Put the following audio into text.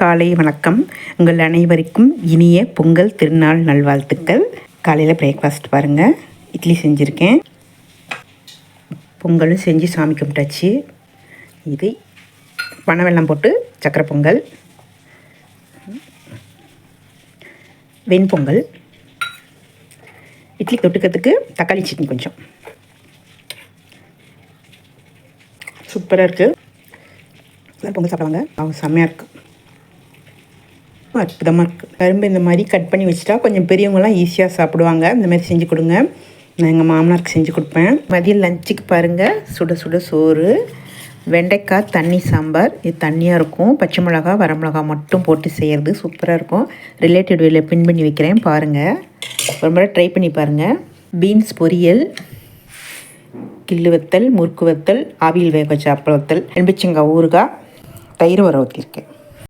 காலை வணக்கம். உங்கள் அனைவருக்கும் இனிய பொங்கல் திருநாள் நல்வாழ்த்துக்கள். காலையில் பிரேக்ஃபாஸ்ட் பாருங்கள் இட்லி செஞ்சுருக்கேன். பொங்கலும் செஞ்சு சாமி கும்பிட்டாச்சு. இது பனைவெல்லம் போட்டு சக்கரை பொங்கல். வெண்பொங்கல் இட்லி தொட்டுக்கிறதுக்கு தக்காளி சட்னி கொஞ்சம். சூப்பராக இருக்குது பொங்கல் சாப்பிடுவாங்க. அவங்க செம்மையாக இருக்குது அற்புதமாக இருக்குது கரும்பு இந்த மாதிரி கட் பண்ணி வச்சுட்டா கொஞ்சம் பெரியவங்களாம் ஈஸியாக சாப்பிடுவாங்க. இந்த மாதிரி செஞ்சு கொடுங்க. நான் எங்கள் மாமனாருக்கு செஞ்சு கொடுப்பேன். மதியம் லஞ்சுக்கு பாருங்கள் சுட சுட சோறு. வெண்டைக்காய் தண்ணி சாம்பார். இது தண்ணியாக இருக்கும். பச்சை மிளகா வரமிளகா மட்டும் போட்டு செய்கிறது சூப்பராக இருக்கும். ரிலேட்டட் வேல பின் பண்ணி வைக்கிறேன். பாருங்கள் ஒரு முறை ட்ரை பண்ணி பாருங்கள் பீன்ஸ் பொரியல் கில்லு வத்தல் முறுக்கு வத்தல் ஆவியில் வேக வச்ச அப்பள வத்தல் எலும்பிச்சங்காய் ஊறுகாய் தயிர் வர ஊற்றிருக்கேன்